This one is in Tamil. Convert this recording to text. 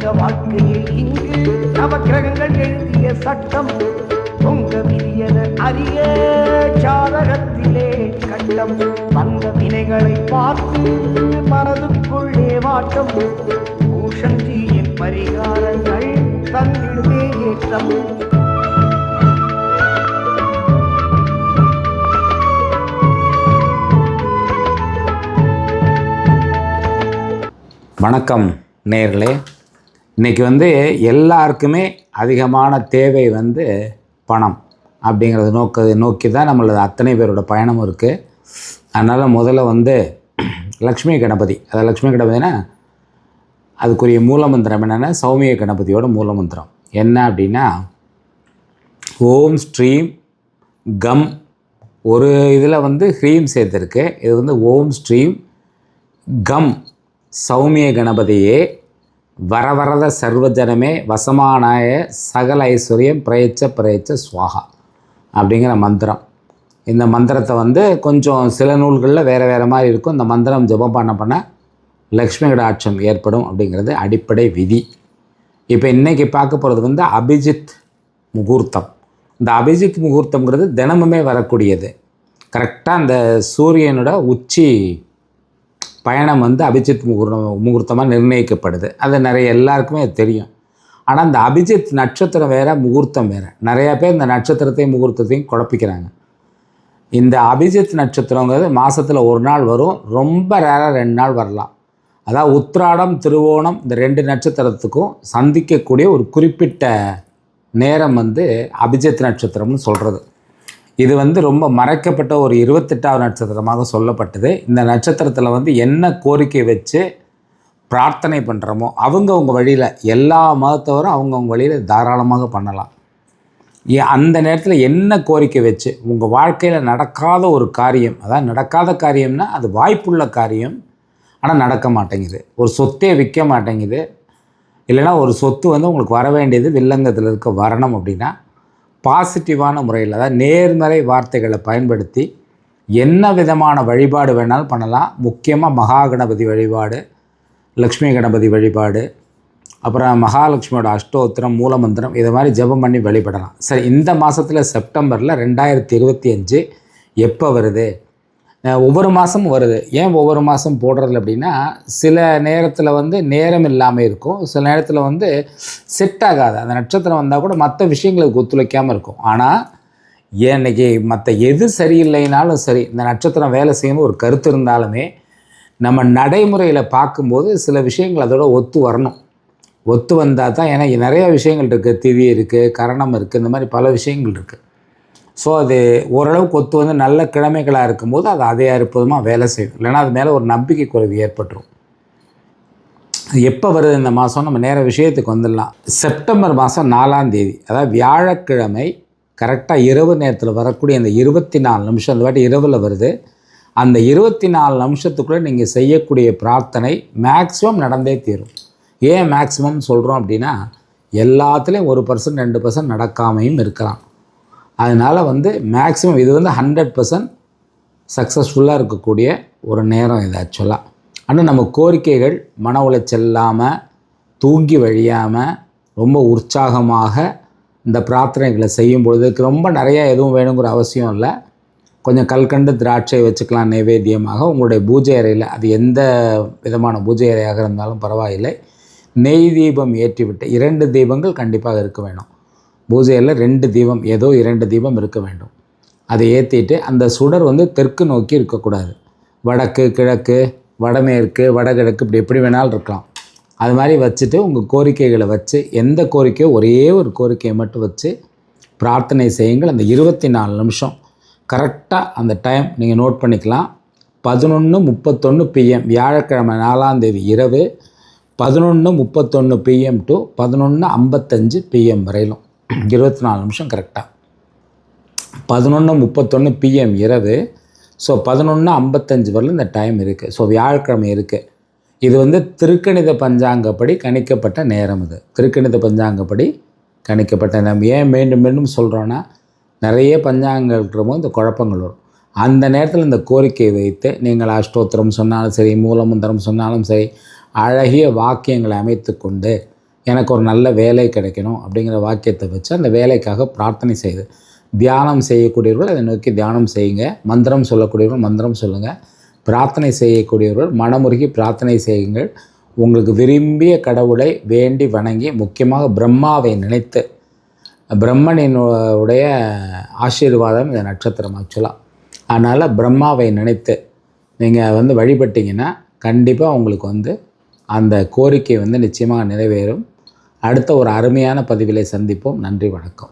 மனித வாழ்க்கையில் இங்கு நவக்கிரகங்கள் எழுதிய சட்டம் பொங்க விதியத அரிய சாதகத்திலே கண்டம். வந்த வினைகளை பார்த்து மனதுக்குள்ளே வாட்டம் பூஷந்தியின் பரிகாரங்கள் தந்திடுமே ஏற்றம். வணக்கம் நேர்களே. இன்றைக்கி வந்து எல்லாருக்குமே அதிகமான தேவை வந்து பணம் அப்படிங்கிறத நோக்க நோக்கி தான் நம்மளது அத்தனை பேரோட பயணமும் இருக்குது அதனால் முதல்ல வந்து லக்ஷ்மி கணபதி. அதாவது லக்ஷ்மி கணபதினா அதுக்குரிய மூலமந்திரம் என்னென்னா சௌமிய கணபதியோட மூலமந்திரம் என்ன அப்படின்னா ஓம் ஸ்ட்ரீம் கம். ஒரு இதில் வந்து ஹ்ரீம் சேர்த்துருக்கு. இது வந்து ஓம் ஸ்ட்ரீம் கம். சௌமிய கணபதியே வரவரத சர்வஜனமே வசமானாய சகல ஐஸ்வர்யம் பிரயச்ச பிரயச்ச சுவாகா அப்படிங்கிற மந்திரம். இந்த மந்திரத்தை வந்து கொஞ்சம் சில நூல்களில் வேறு வேறு மாதிரி இருக்கும். இந்த மந்திரம் ஜபம் பண்ண பண்ண லக்ஷ்மி கடாட்சம் ஏற்படும் அப்படிங்கிறது அடிப்படை விதி. இப்போ இன்றைக்கி பார்க்க போகிறது வந்து அபிஜித் முகூர்த்தம். இந்த அபிஜித் முகூர்த்தம்ங்கிறது தினமுமே வரக்கூடியது. கரெக்டாக அந்த சூரியனோட உச்சி பயணம் வந்து அபிஜித் முகூர்த்தம் முகூர்த்தமாக நிர்ணயிக்கப்படுது. அது நிறைய எல்லாருக்குமே அது தெரியும். ஆனால் இந்த அபிஜித் நட்சத்திரம் வேறு முகூர்த்தம் வேறு. நிறையா பேர் இந்த நட்சத்திரத்தையும் முகூர்த்தத்தையும் குழப்பிக்கிறாங்க. இந்த அபிஜித் நட்சத்திரங்கிறது மாதத்தில் ஒரு நாள் வரும். ரொம்ப ரேராக ரெண்டு நாள் வரலாம். அதாவது உத்ராடம் திருவோணம் இந்த ரெண்டு நட்சத்திரத்துக்கும் சந்திக்கக்கூடிய ஒரு குறிப்பிட்ட நேரம் வந்து அபிஜித் நட்சத்திரம்னு சொல்கிறது இது வந்து ரொம்ப மறைக்கப்பட்ட ஒரு இருபத்தெட்டாவது நட்சத்திரமாக சொல்லப்பட்டது. இந்த நட்சத்திரத்தில் வந்து என்ன கோரிக்கை வச்சு பிரார்த்தனை பண்ணுறோமோ அவங்கவுங்க வழியில் எல்லா மதத்தவரும் அவங்கவுங்க வழியில் தாராளமாக பண்ணலாம். அந்த நேரத்தில் என்ன கோரிக்கை வச்சு உங்கள் வாழ்க்கையில் நடக்காத ஒரு காரியம் அதான் நடக்காத காரியம்னா அது வாய்ப்புள்ள காரியம் ஆனால் நடக்க மாட்டேங்குது. ஒரு சொத்தே விற்க மாட்டேங்குது. இல்லைன்னா ஒரு சொத்து வந்து உங்களுக்கு வர வேண்டியது வில்லங்கத்தில் இருக்க வரணும் அப்படின்னா பாசிட்டிவான முறையில் அதாவது நேர்மறை வார்த்தைகளை பயன்படுத்தி என்ன விதமான வழிபாடு வேணாலும் பண்ணலாம். முக்கியமாக மகா கணபதி வழிபாடு லக்ஷ்மி கணபதி வழிபாடு அப்புறம் மகாலட்சுமியோட அஷ்டோத்திரம் மூலமந்திரம் இதை மாதிரி ஜெபம் பண்ணி வழிபடலாம். சரி இந்த மாதத்தில் செப்டம்பரில் ரெண்டாயிரத்தி இருபத்தி அஞ்சு எப்போ வருது? ஒவ்வொரு மாதமும் வருது. ஏன் ஒவ்வொரு மாதம் போடுறது அப்படின்னா சில நேரத்தில் வந்து நேரம் இல்லாமல் இருக்கும். சில நேரத்தில் வந்து செட் ஆகாது. அந்த நட்சத்திரம் வந்தால் கூட மற்ற விஷயங்களுக்கு ஒத்துழைக்காமல் இருக்கும். ஆனால் இன்றைக்கி மற்ற எது சரியில்லைனாலும் சரி இந்த நட்சத்திரம் வேலை செய்யணும் ஒரு கருத்து இருந்தாலுமே நம்ம நடைமுறையில் பார்க்கும்போது சில விஷயங்கள் அதோட ஒத்து வரணும். ஒத்து வந்தால் தான் ஏன்னா நிறைய விஷயங்கள் இருக்குது திதி இருக்குது கரணம் இருக்குது இந்த மாதிரி பல விஷயங்கள் இருக்குது ஸோ அது ஓரளவு கொத்து வந்து நல்ல கிழமைகளாக இருக்கும்போது அது அதே அற்புதமாக வேலை செய்யும். இல்லைன்னா அது மேலே ஒரு நம்பிக்கை குறைவு ஏற்பட்டுரும். எப்போ வருது இந்த மாதம் நம்ம நேர விஷயத்துக்கு வந்துடலாம். செப்டம்பர் மாதம் நாலாம் தேதி. அதாவது வியாழக்கிழமை கரெக்டாக இரவு நேரத்தில் வரக்கூடிய அந்த இருபத்தி நாலு நிமிஷம் அந்த வாட்டி இரவில் வருது. அந்த இருபத்தி நாலு நிமிஷத்துக்குள்ளே நீங்கள் செய்யக்கூடிய பிரார்த்தனை மேக்ஸிமம் நடந்தே தீரும். ஏன் மேக்ஸிமம் சொல்கிறோம் அப்படின்னா எல்லாத்துலேயும் ஒரு பர்சன்ட் ரெண்டு பர்சன்ட் நடக்காமையும் இருக்கலாம். அதனால் வந்து மேக்ஸிமம் இது வந்து ஹண்ட்ரட் பர்சன்ட் சக்ஸஸ்ஃபுல்லாக இருக்கக்கூடிய ஒரு நேரம் இது ஆக்சுவலாக ஆனால் நம்ம கோரிக்கைகள் மன உளைச்சல் இல்லாமல் தூங்கி வழியாமல் ரொம்ப உற்சாகமாக இந்த பிரார்த்தனைகளை செய்யும் பொழுது இதுக்கு ரொம்ப நிறையா எதுவும் வேணுங்கிற அவசியம் இல்லை. கொஞ்சம் கல்கண்டு திராட்சை வச்சுக்கலாம் நைவேத்தியமாக. உங்களுடைய பூஜை அறையில் அது எந்த விதமான பூஜை அறையாக இருந்தாலும் பரவாயில்லை. நெய் தீபம் ஏற்றிவிட்டு இரண்டு தீபங்கள் கண்டிப்பாக இருக்க வேணும். பூஜையில் ரெண்டு தீபம் ஏதோ இரண்டு தீபம் இருக்க வேண்டும். அதை ஏற்றிட்டு அந்த சுடர் வந்து தெற்கு நோக்கி இருக்கக்கூடாது. வடக்கு கிழக்கு வடமேற்கு வடகிழக்கு இப்படி எப்படி வேணாலும் இருக்கலாம். அது மாதிரி வச்சுட்டு உங்கள் கோரிக்கைகளை வச்சு எந்த கோரிக்கையோ ஒரே ஒரு கோரிக்கையை மட்டும் வச்சு பிரார்த்தனை செய்யுங்கள். அந்த இருபத்தி நாலு நிமிஷம் கரெக்டாக அந்த டைம் நீங்கள் நோட் பண்ணிக்கலாம். பதினொன்று முப்பத்தொன்று பிஎம் வியாழக்கிழமை நாலாந்தேதி இரவு பதினொன்று முப்பத்தொன்று பிஎம் டு பதினொன்று ஐம்பத்தஞ்சு பிஎம் வரையிலும். இருபத்தி நாலு நிமிஷம் கரெக்டாக பதினொன்று முப்பத்தொன்று பிஎம் இரவு. ஸோ பதினொன்று ஐம்பத்தஞ்சு வரலும் இந்த டைம் இருக்குது ஸோ வியாழக்கிழமை இருக்குது இது வந்து திருக்கணித பஞ்சாங்கப்படி கணிக்கப்பட்ட நேரம் இது. திருக்கணித பஞ்சாங்கப்படி கணிக்கப்பட்ட நேரம். ஏன் மீண்டும் மீண்டும் சொல்கிறோன்னா நிறைய பஞ்சாங்கங்கள் இருக்கிறபோது இந்த குழப்பங்கள் வரும். அந்த நேரத்தில் இந்த கோரிக்கையை வைத்து நீங்கள் அஷ்டோத்திரம் சொன்னாலும் சரி மூலமந்திரம் சொன்னாலும் சரி அழகிய வாக்கியங்களை அமைத்து கொண்டு எனக்கு ஒரு நல்ல வேலை கிடைக்கணும் அப்படிங்கிற வாக்கியத்தை வச்சு அந்த வேலைக்காக பிரார்த்தனை செய்து தியானம் செய்யக்கூடியவர்கள் அதை நோக்கி தியானம் செய்யுங்க. மந்திரம் சொல்லக்கூடியவர்கள் மந்திரம் சொல்லுங்கள் பிரார்த்தனை செய்யக்கூடியவர்கள் மனமுருகி பிரார்த்தனை செய்யுங்கள். உங்களுக்கு விரும்பிய கடவுளை வேண்டி வணங்கி முக்கியமாக பிரம்மாவை நினைத்து பிரம்மனினுடைய ஆசீர்வாதம் இந்த நட்சத்திரம் ஆக்சுவலாக அதனால் பிரம்மாவை நினைத்து நீங்கள் வந்து வழிபட்டிங்கன்னா கண்டிப்பாக உங்களுக்கு வந்து அந்த கோரிக்கை வந்து நிச்சயமாக நிறைவேறும். அடுத்த ஒரு அருமையான பதிவிலை சந்திப்போம். நன்றி வணக்கம்.